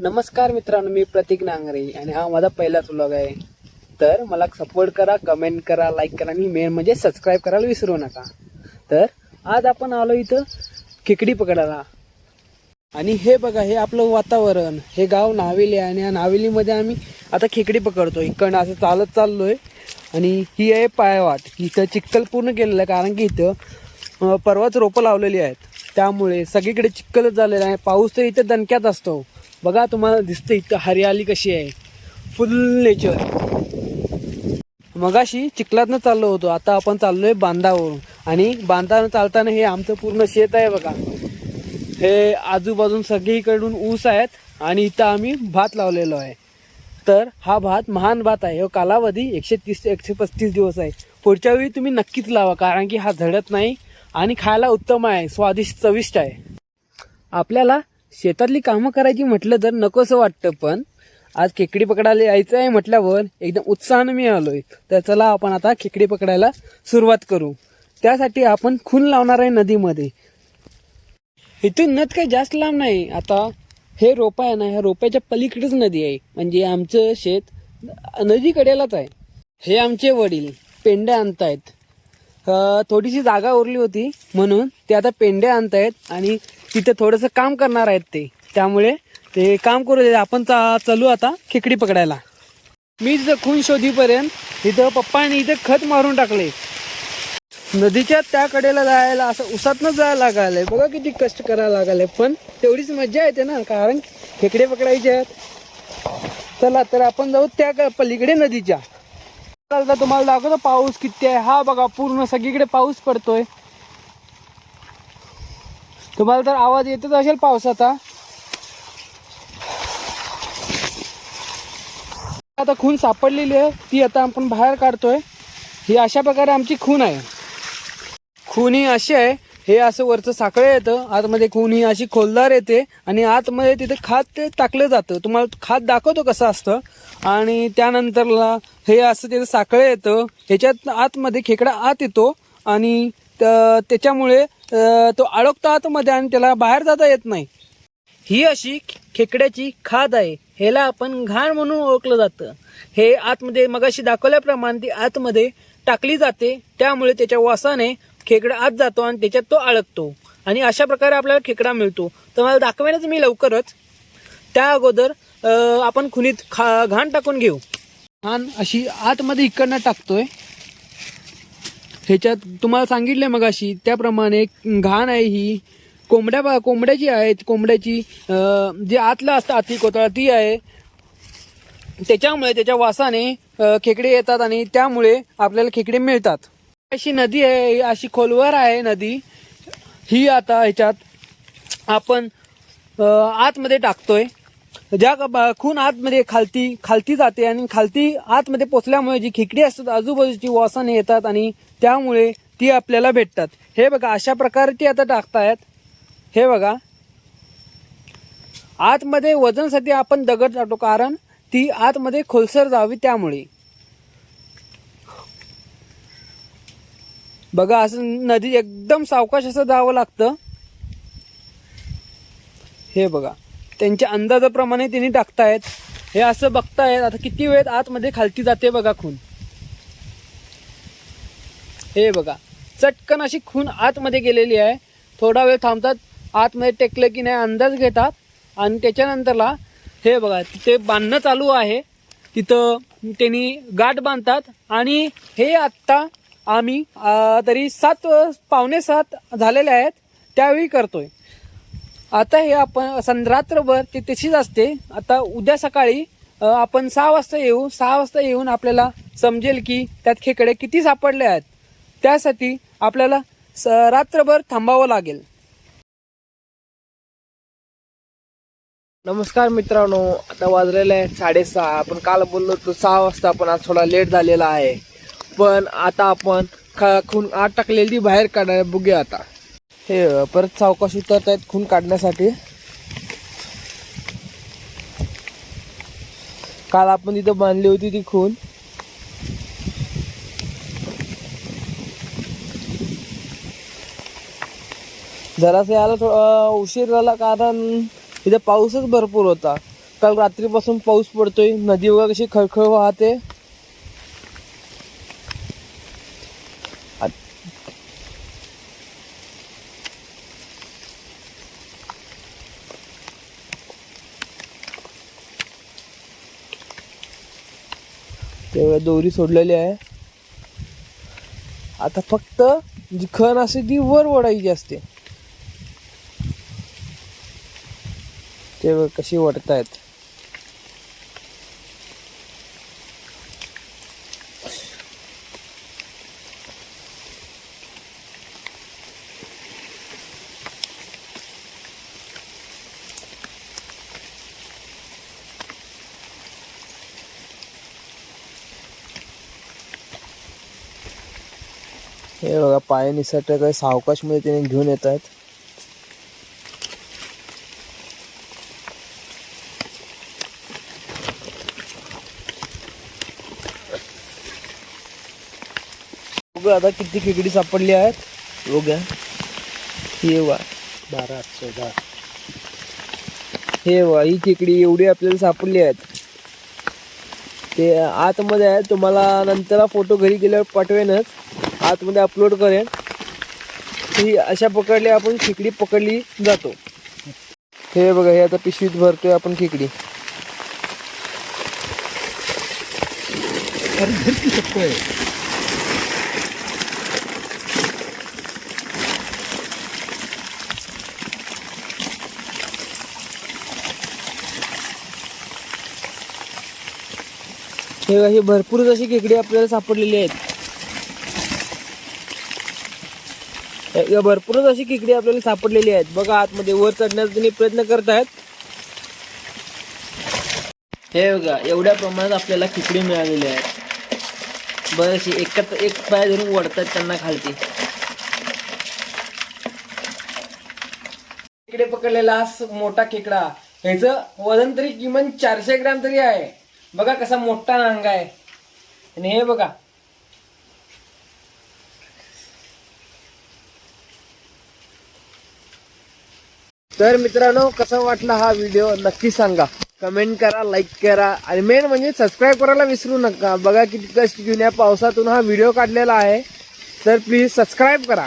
नमस्कार मित्रांनो मी प्रतीक नांगरे आणि हा माझा पहिलाच व्लॉग आहे. तर मला सपोर्ट करा कमेंट करा लाईक करा आणि मेन म्हणजे सबस्क्राईब करायला विसरू नका. तर आज आपण आलो इथं खेकडी पकडायला. आणि हे बघा हे आपलं वातावरण हे गाव नावेली आहे आणि या नावेलीमध्ये आम्ही आता खेकडी पकडतो इकडनं असं चालत चाललोय आणि ही आहे पायवाट. इथं चिखल पूर्ण केलेलं आहे कारण की इथं परवाच रोपं लावलेली आहेत. त्यामुळे सगळीकडे चिखलच झालेलं आहे. पाऊस तर इथं दणक्यात असतो. बघा तुम्हाला दिसतं इथं हरियाली कशी आहे. फुल नेचर मगाशी चिखलातनं चाललो होतो. आता आपण चाललोय बांधावरून. आणि बांधानं चालताना हे आमचं पूर्ण शेत आहे बघा. हे आजूबाजून सगळीकडून ऊस आहेत आणि इथं आम्ही भात लावलेलो आहे. तर हा भात महान भात आहे. हो कालावधी एकशे तीस ते एकशे पस्तीस दिवस आहे. पुढच्या वेळी तुम्ही नक्कीच लावा कारण की हा झडत नाही. आणि खायला उत्तम आहे स्वादिष्ट चविष्ट आहे. आपल्याला शेतातली कामं करायची म्हटलं तर नकोसं वाटतं पण आज खेकडी पकडायला यायचं आहे म्हटल्यावर एकदम उत्साहानं मी आलोय. तर चला आपण आता खेकडी पकडायला सुरुवात करू. त्यासाठी आपण खून लावणार आहे नदीमध्ये. इथून नद काही जास्त लांब नाही. आता हे रोपा आहे ना ह्या रोप्याच्या पलीकडेच नदी आहे. म्हणजे आमचं शेत नदीकडेलाच आहे. हे आमचे वडील पेंड्या आणतायत. थोडीशी जागा उरली होती म्हणून ते आता पेंड्या आणतायत आणि तिथे थोडंसं काम करणार आहेत ते. त्यामुळे ते काम करू दे आपण चा- चालू आता खेकडी पकडायला. मी तिथं खून शोधीपर्यंत तिथं पप्पाने इथं खत मारून टाकले. नदीच्या त्या कडेला जायला असं उसातनं जायला लागायला बघा किती कष्ट करायला लागायलंय. पण तेवढीच मजा येते ना कारण खेकडे पकडायचे आहेत. चला तर आपण जाऊ त्या क- पलीकडे नदीच्या. तुम्हाला दाखवतो पाऊस किती आहे. हा बघा पूर्ण सगळीकडे पाऊस पडतोय. तुम्हाला तर आवाज येतच असेल पावसाचा. आता खून सापडलेली आहे ती आता आपण बाहेर काढतोय. ही अशा प्रकारे आमची खून आहे. खून ही अशी आहे हे असं वरचं साखळं येतं आतमध्ये कोणी ही अशी खोलदार येते आणि आतमध्ये तिथे खात ते टाकलं जातं. तुम्हाला खात दाखवतो कसं असतं. आणि त्यानंतरला हे असं तिथं साखळं येतं. ह्याच्यात आतमध्ये खेकडा आत येतो आणि त- त्याच्यामुळे तो अडकतो आतमध्ये आणि त्याला बाहेर जाता येत नाही. ही अशी खेकड्याची खाद आहे. ह्याला आपण घाण म्हणून ओळखलं जातं. हे आतमध्ये मगाशी दाखवल्याप्रमाणे ती आतमध्ये टाकली जाते. त्यामुळे त्याच्या वासाने खेकडा आत जातो आणि त्याच्यात तो अडकतो. आणि अशा प्रकारे आपल्याला खेकडा मिळतो. तर मला दाखवेनच मी लवकरच. त्या अगोदर आपण खुनीत खा घाण टाकून घेऊ. घाण अशी आतमध्ये इकडनं टाकतोय. ह्याच्यात तुम्हाला सांगितले मग अशी त्याप्रमाणे घाण आहे ही. कोंबड्या कोंबड्याची आहे कोंबड्याची जे आतला असतं आती कोतळा ती आहे. त्याच्यामुळे त्याच्या वासाने खेकडे येतात आणि त्यामुळे आपल्याला खेकडे मिळतात. अशी नदी आहे अशी खोलवर आहे नदी. ही आता ह्याच्यात आपण आतमध्ये टाकतोय. ज्या खून आतमध्ये खालती खालती जाते आणि खालती आतमध्ये पोचल्यामुळे जी खेकडी असतात आजूबाजूची वासाने येतात आणि त्यामुळे ती आपल्याला भेटतात. हे बघा अशा प्रकारे ती आता टाकतायत. हे बघा. आतमध्ये वजनसाठी आपण दगड टाकतो कारण ती आतमध्ये खोलसर जावी त्यामुळे. बघा असं नदी एकदम सावकाश असं जावं लागतं. हे बघा त्यांच्या अंदाजाप्रमाणे त्यांनी टाकतायत. हे असं बघतायत. आता किती वेळ आतमध्ये खालती जाते बघा खून. हे बघा चटकन अशी खून आतमध्ये गेलेली आहे. थोडा वेळ थांबतात. आतमध्ये टेकलं की नाही अंदाज घेतात. आणि त्याच्यानंतरला हे बघा तिथे बांधणं चालू आहे. तिथं त्यांनी गाठ बांधतात. आणि हे आत्ता आम्ही तरी सात पावणे सात झालेले आहेत त्यावेळी करतोय. आता हे आपण सं रात्रभर ते तशीच असते. आता उद्या सकाळी आपण सहा वाजता येऊ सहा वाजता येऊन आपल्याला समजेल की त्यात खेकडे किती सापडले आहेत. त्यासाठी आपल्याला स रात्रभर थांबावं लागेल. नमस्कार मित्रांनो आता वाजलेले आहे साडेसहा. आपण काल बोललो होतो सहा वाजता पण आज थोडा लेट झालेला आहे. पण आता आपण ख- खून आत टाकलेली ती बाहेर काढायला बघूया आता. हे परत सावकाश उतरत आहेत खून काढण्यासाठी. काल आपण तिथं बांधली होती ती खून. जरासं यायला थोडा उशीर झाला कारण इथं पाऊसच भरपूर होता. काल रात्रीपासून पाऊस पडतोय नदी वगैरे कशी खळखळ वाहते. तेवढ्या दोरी सोडलेली आहे. आता फक्त जी खण असते ती वर ओढायची असते. ते कशी वडतायत हे बघा पाय निसट काही सावकाशमध्ये त्याने घेऊन येत आहेत. बघा आता किती खेकडी सापडली आहेत. बघा हे वा बारा चौदा हे वा ही खेकडी एवढी आपल्याला सापडली आहेत. ते आतमध्ये आहे. तुम्हाला नंतर फोटो घरी गेल्यावर पाठवेनच. आतमध्ये अपलोड करेन. ही अशा पकडल्या आपण खेकडी पकडली जातो. हे बघा हे आता पिशवीत भरतोय आपण खेकडी. हे ही भरपूर अशी खेकडी आपल्याला सापडलेली आहेत. भरपूरच अशी खेकडी आपल्याला सापडलेली आहेत. बघा आतमध्ये वर चढण्याचा प्रयत्न करत आहेत. हे बघा एवढ्या प्रमाणात आपल्याला खेकडी मिळालेली आहेत. बरेचशी एकत्र एक पाय धरून ओढतात त्यांना खालती. इकडे पकडलेला मोठा खेकडा ह्याचं वजन तरी किमान चारशे ग्रॅम तरी आहे. बघा कसा मोठा नांगा आहे. आणि हे बघा तर मित्रांनो कसा वाटला हा व्हिडिओ नक्की सांगा. कमेंट करा लाईक करा. आणि मेन म्हणजे सबस्क्राईब करायला विसरू नका. बघा किती कष्ट घेऊन या पावसातून हा व्हिडिओ काढलेला आहे. तर प्लीज सबस्क्राईब करा.